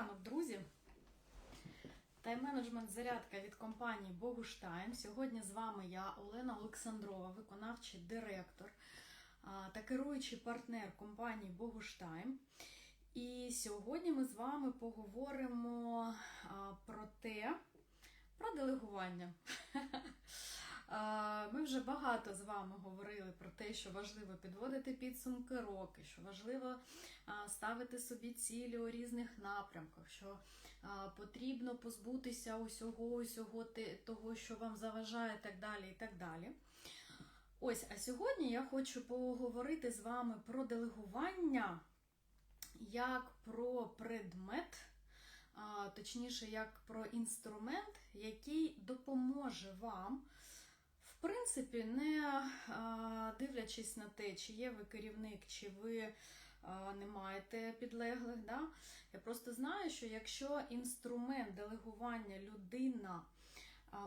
ранок, друзі. Тайм-менеджмент зарядка від компанії Богуштайм. Сьогодні з вами я, Олена Олександрова, виконавчий директор та керуючий партнер компанії Богуштайм. І сьогодні ми з вами поговоримо про те, про делегування. Ми вже багато з вами говорили про те, що важливо підводити підсумки роки, що важливо ставити собі цілі у різних напрямках, що потрібно позбутися усього, усього того, що вам заважає, і так далі. і так далі. Ось, а сьогодні я хочу поговорити з вами про делегування як про предмет, точніше, як про інструмент, який допоможе вам, принципі, не дивлячись на те, чи є ви керівник, чи ви не маєте підлеглих. Да? Я просто знаю, що якщо інструмент делегування людина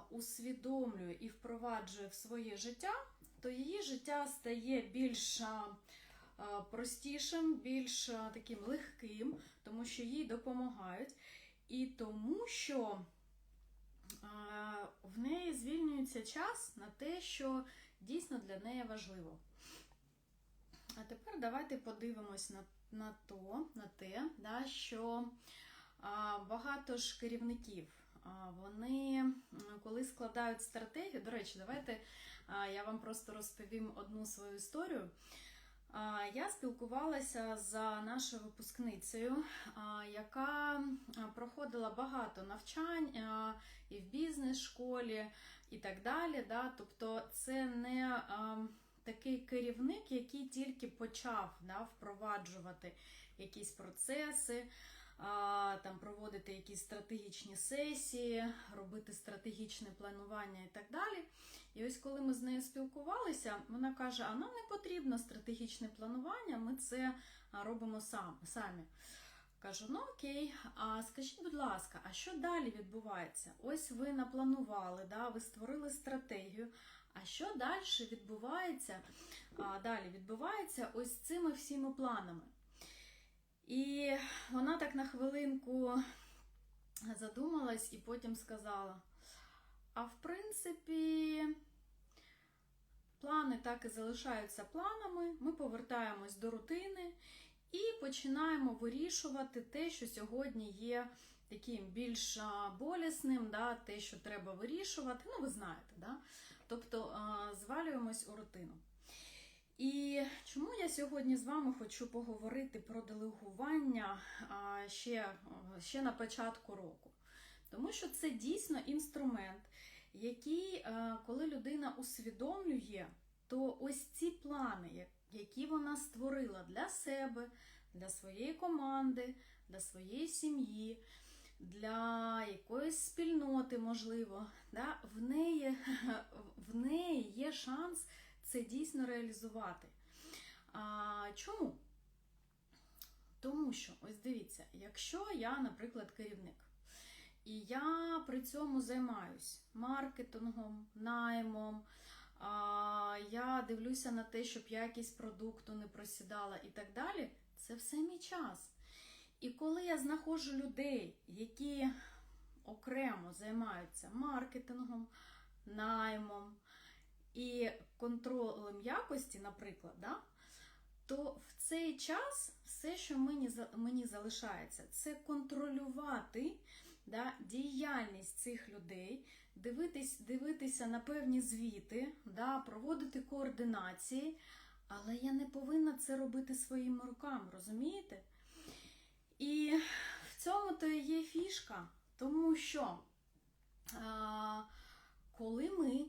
усвідомлює і впроваджує в своє життя, то її життя стає більш простішим, більш таким легким, тому що їй допомагають, і тому що в неї звільнюється час на те, що дійсно для неї важливо. А тепер давайте подивимось на, на, то, на те, да, що багато ж керівників. Вони, коли складають стратегію, до речі, давайте я вам просто розповім одну свою історію. Я спілкувалася з нашою випускницею, яка проходила багато навчань і в бізнес-школі, і так далі. Да? Тобто, це не такий керівник, який тільки почав да, впроваджувати якісь процеси, там проводити якісь стратегічні сесії, робити стратегічне планування і так далі. І ось коли ми з нею спілкувалися, вона каже: а нам не потрібно стратегічне планування, ми це робимо сам, самі. Кажу, ну окей, а скажіть, будь ласка, а що далі відбувається? Ось ви напланували, да, ви створили стратегію. А що далі відбувається? А, далі відбувається ось цими всіми планами. І вона так на хвилинку задумалась і потім сказала: а в принципі, плани так і залишаються планами, ми повертаємось до рутини і починаємо вирішувати те, що сьогодні є таким більш болісним, да, те, що треба вирішувати. Ну, ви знаєте, да? тобто звалюємось у рутину. І чому я сьогодні з вами хочу поговорити про делегування ще, ще на початку року? Тому що це дійсно інструмент, який, е, коли людина усвідомлює, то ось ці плани, які вона створила для себе, для своєї команди, для своєї сім'ї, для якоїсь спільноти, можливо, да, в, неї, в неї є шанс це дійсно реалізувати. А, чому? Тому що, ось дивіться, якщо я, наприклад, керівник, і я при цьому займаюсь маркетингом, наймом, а, я дивлюся на те, щоб якість продукту не просідала і так далі, це все мій час. І коли я знаходжу людей, які окремо займаються маркетингом, наймом і контролем якості, наприклад, да, то в цей час все, що мені, мені залишається, це контролювати да, діяльність цих людей, дивитись, дивитися на певні звіти, да, проводити координації, але я не повинна це робити своїми руками, розумієте? І в цьому то є фішка, тому що а, коли ми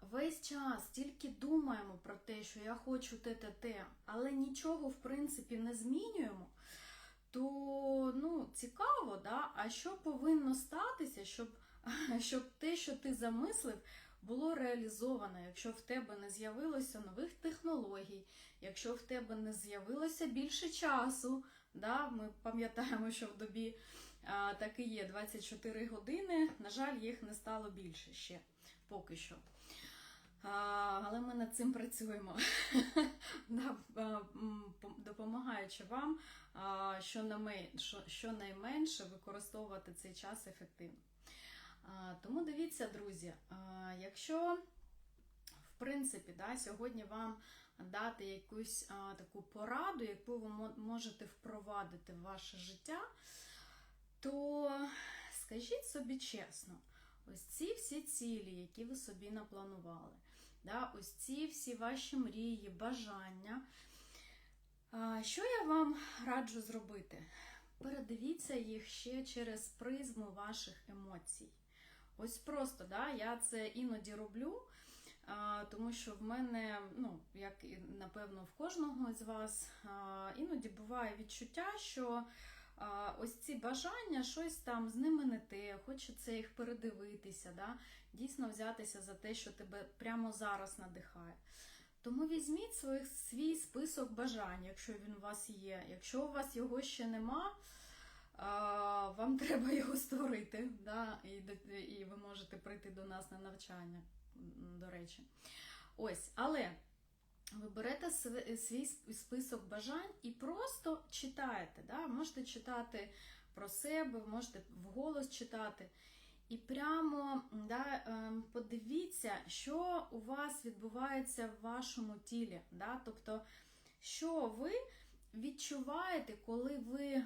весь час тільки думаємо про те, що я хочу те те те, але нічого в принципі не змінюємо, то ну, цікаво, да? а що повинно статися, щоб, щоб те, що ти замислив, було реалізовано, якщо в тебе не з'явилося нових технологій, якщо в тебе не з'явилося більше часу, да? ми пам'ятаємо, що в добі а, так і є 24 години, на жаль, їх не стало більше ще поки що. Але ми над цим працюємо. Допомагаючи вам що- щонайменше використовувати цей час ефективно. Тому дивіться, друзі, якщо в принципі да, сьогодні вам дати якусь таку пораду, яку ви можете впровадити в ваше життя, то скажіть собі чесно, ось ці всі цілі, які ви собі напланували, да, ось ці всі ваші мрії, бажання. Що я вам раджу зробити? Передивіться їх ще через призму ваших емоцій. Ось просто, да, я це іноді роблю, тому що в мене, ну, як і напевно в кожного з вас, іноді буває відчуття, що ось ці бажання, щось там з ними не те, хочеться їх передивитися, да, дійсно взятися за те, що тебе прямо зараз надихає. Тому візьміть свій, свій список бажань, якщо він у вас є. Якщо у вас його ще нема, вам треба його створити, да? і, і ви можете прийти до нас на навчання, до речі. Ось, але ви берете свій список бажань і просто читаєте. Да? Можете читати про себе, можете вголос читати. І прямо да, ем, подивіться, що у вас відбувається в вашому тілі. Да? Тобто, що ви відчуваєте, коли ви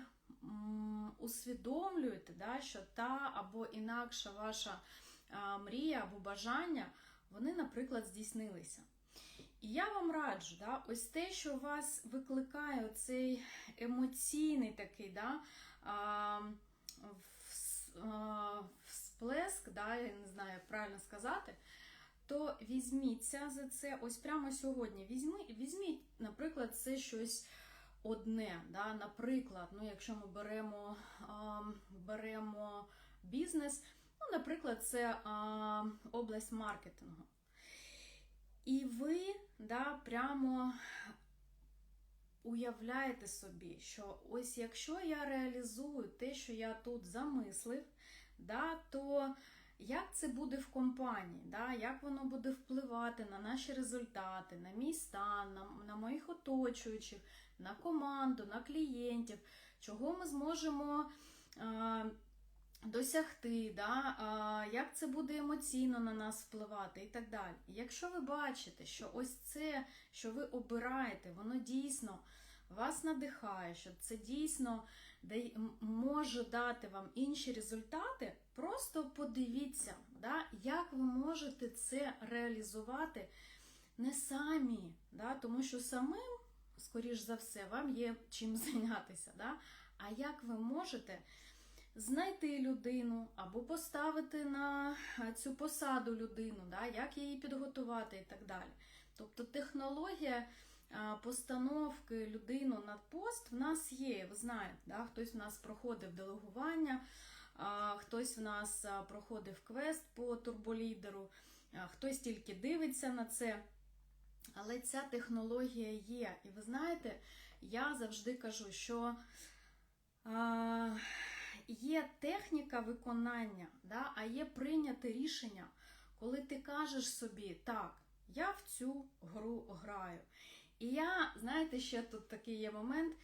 усвідомлюєте, да, що та або інакша ваша мрія або бажання, вони, наприклад, здійснилися. І я вам раджу, да, ось те, що вас викликає цей емоційний такий да, а, всплеск, да, я не знаю, як правильно сказати, то візьміться за це ось прямо сьогодні. Візьми, візьміть, наприклад, це щось одне. Да? Наприклад, ну, якщо ми беремо, а, беремо бізнес, ну, наприклад, це а, область маркетингу. І ви да, прямо уявляєте собі, що ось якщо я реалізую те, що я тут замислив, да, то як це буде в компанії, да, як воно буде впливати на наші результати, на мій стан, на, на моїх оточуючих, на команду, на клієнтів, чого ми зможемо. А, Досягти, да, як це буде емоційно на нас впливати і так далі. Якщо ви бачите, що ось це, що ви обираєте, воно дійсно вас надихає, що це дійсно може дати вам інші результати, просто подивіться, да, як ви можете це реалізувати не самі, да, тому що самим, скоріш за все, вам є чим зайнятися. Да, а як ви можете знайти людину або поставити на цю посаду людину, да, як її підготувати і так далі. Тобто технологія постановки людину на пост в нас є, ви знаєте, да, хтось в нас проходив делегування, хтось в нас проходив квест по турболідеру, хтось тільки дивиться на це. Але ця технологія є. І ви знаєте, я завжди кажу, що є техніка виконання, да, а є прийняте рішення, коли ти кажеш собі, так, я в цю гру граю. І я, знаєте, ще тут такий є момент.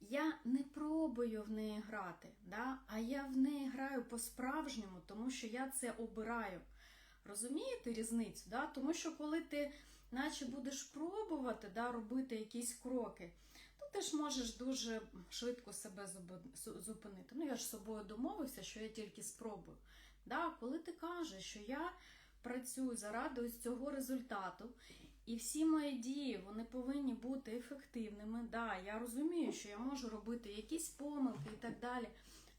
Я не пробую в неї грати, да? а я в неї граю по-справжньому, тому що я це обираю. Розумієте різницю? Да? Тому що коли ти наче будеш пробувати да, робити якісь кроки, ти ж можеш дуже швидко себе зупинити. Ну, я ж з собою домовився, що я тільки спробую. Да? Коли ти кажеш, що я працюю заради ось цього результату, і всі мої дії вони повинні бути ефективними. Да, я розумію, що я можу робити якісь помилки і так далі.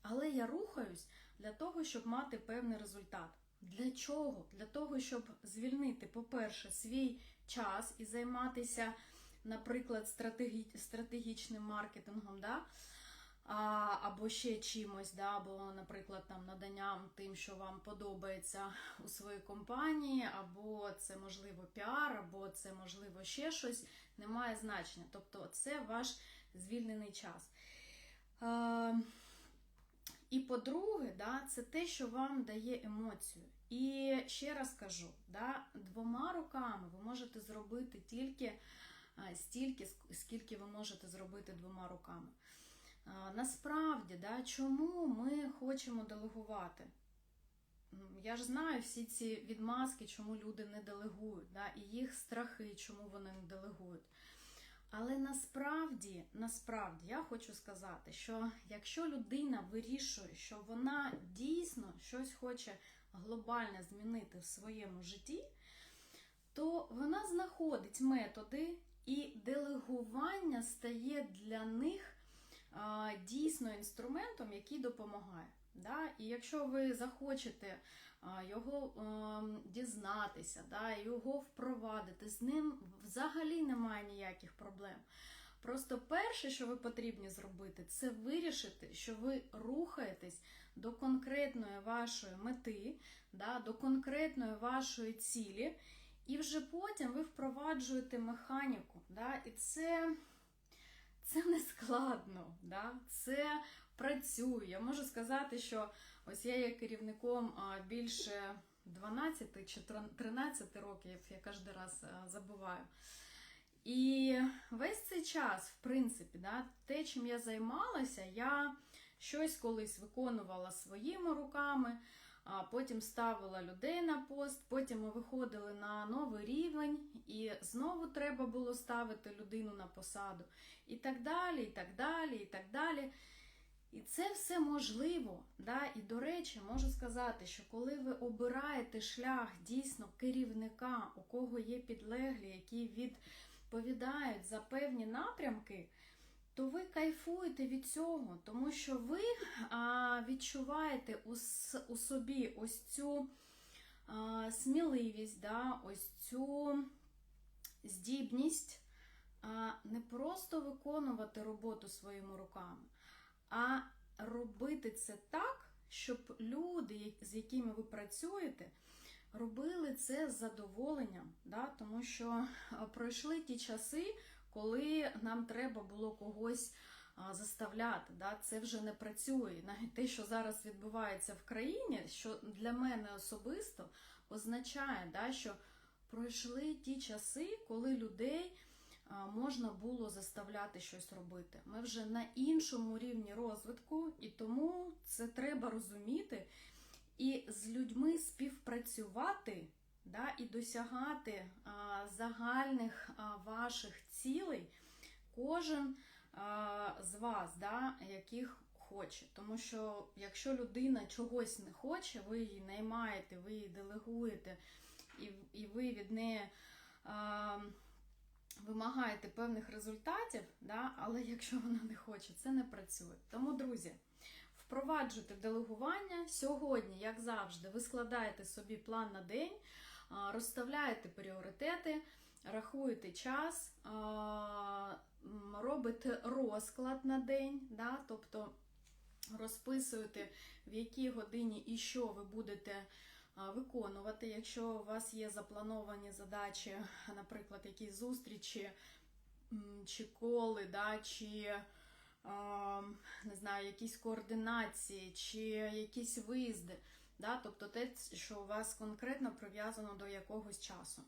Але я рухаюсь для того, щоб мати певний результат. Для чого? Для того, щоб звільнити, по-перше, свій час і займатися, наприклад, стратегі... стратегічним маркетингом, да? а, або ще чимось, да? або, наприклад, там наданням тим, що вам подобається у своїй компанії, або це можливо піар, або це можливо ще щось, не має значення. Тобто, це ваш звільнений час. Е, і по-друге, да, це те, що вам дає емоцію. І ще раз кажу, да, двома руками ви можете зробити тільки а, стільки, скільки ви можете зробити двома руками. Насправді, да, чому ми хочемо делегувати? Я ж знаю всі ці відмазки, чому люди не делегують, да, і їх страхи, чому вони не делегують. Але насправді, насправді я хочу сказати, що якщо людина вирішує, що вона дійсно щось хоче глобально змінити в своєму житті, то вона знаходить методи, і делегування стає для них дійсно інструментом, який допомагає. Да? І якщо ви захочете його дізнатися, да, його впровадити, з ним взагалі немає ніяких проблем. Просто перше, що ви потрібні зробити, це вирішити, що ви рухаєтесь до конкретної вашої мети, да, до конкретної вашої цілі, і вже потім ви впроваджуєте механіку. Да, і це, це не складно, да, це працює. Я можу сказати, що ось я є керівником більше 12 чи 13 років, я кожен раз забуваю. І весь цей час, в принципі, да, те, чим я займалася, я щось колись виконувала своїми руками, потім ставила людей на пост, потім ми виходили на новий рівень, і знову треба було ставити людину на посаду. І так далі, і так далі, і так далі. І це все можливо. Да? І, до речі, можу сказати, що коли ви обираєте шлях дійсно керівника, у кого є підлеглі, які відповідають за певні напрямки, то ви кайфуєте від цього, тому що ви а, відчуваєте у, у собі ось цю а, сміливість, да? ось цю здібність а, не просто виконувати роботу своїми руками, а робити це так, щоб люди, з якими ви працюєте, робили це з задоволенням, да? тому що пройшли ті часи, коли нам треба було когось заставляти. Да? Це вже не працює. Навіть те, що зараз відбувається в країні, що для мене особисто означає, да, що пройшли ті часи, коли людей можна було заставляти щось робити. Ми вже на іншому рівні розвитку, і тому це треба розуміти і з людьми співпрацювати да, і досягати а, загальних а, ваших цілей, кожен а, з вас, да, яких хоче. Тому що якщо людина чогось не хоче, ви її наймаєте, ви її делегуєте, і, і ви від неї. А, Вимагаєте певних результатів, да, але якщо вона не хоче, це не працює. Тому, друзі, впроваджуйте делегування. Сьогодні, як завжди, ви складаєте собі план на день, розставляєте пріоритети, рахуєте час, робите розклад на день, да, тобто розписуєте, в якій годині і що ви будете виконувати. Якщо у вас є заплановані задачі, наприклад, якісь зустрічі чи коли, да, чи не знаю, якісь координації, чи якісь виїзди, да, тобто те, що у вас конкретно прив'язано до якогось часу.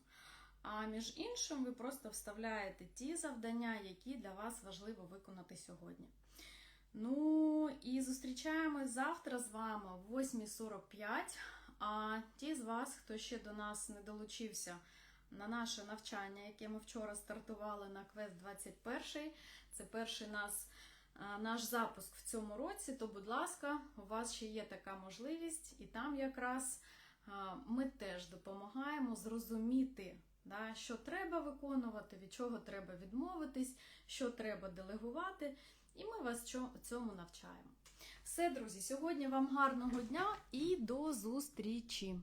А між іншим, ви просто вставляєте ті завдання, які для вас важливо виконати сьогодні. Ну і зустрічаємось завтра з вами о 8.45. А ті з вас, хто ще до нас не долучився на наше навчання, яке ми вчора стартували на квест 21, це перший нас, наш запуск в цьому році, то, будь ласка, у вас ще є така можливість, і там якраз ми теж допомагаємо зрозуміти, да, що треба виконувати, від чого треба відмовитись, що треба делегувати, і ми вас цьому навчаємо. Все, друзі, сьогодні вам гарного дня і до зустрічі!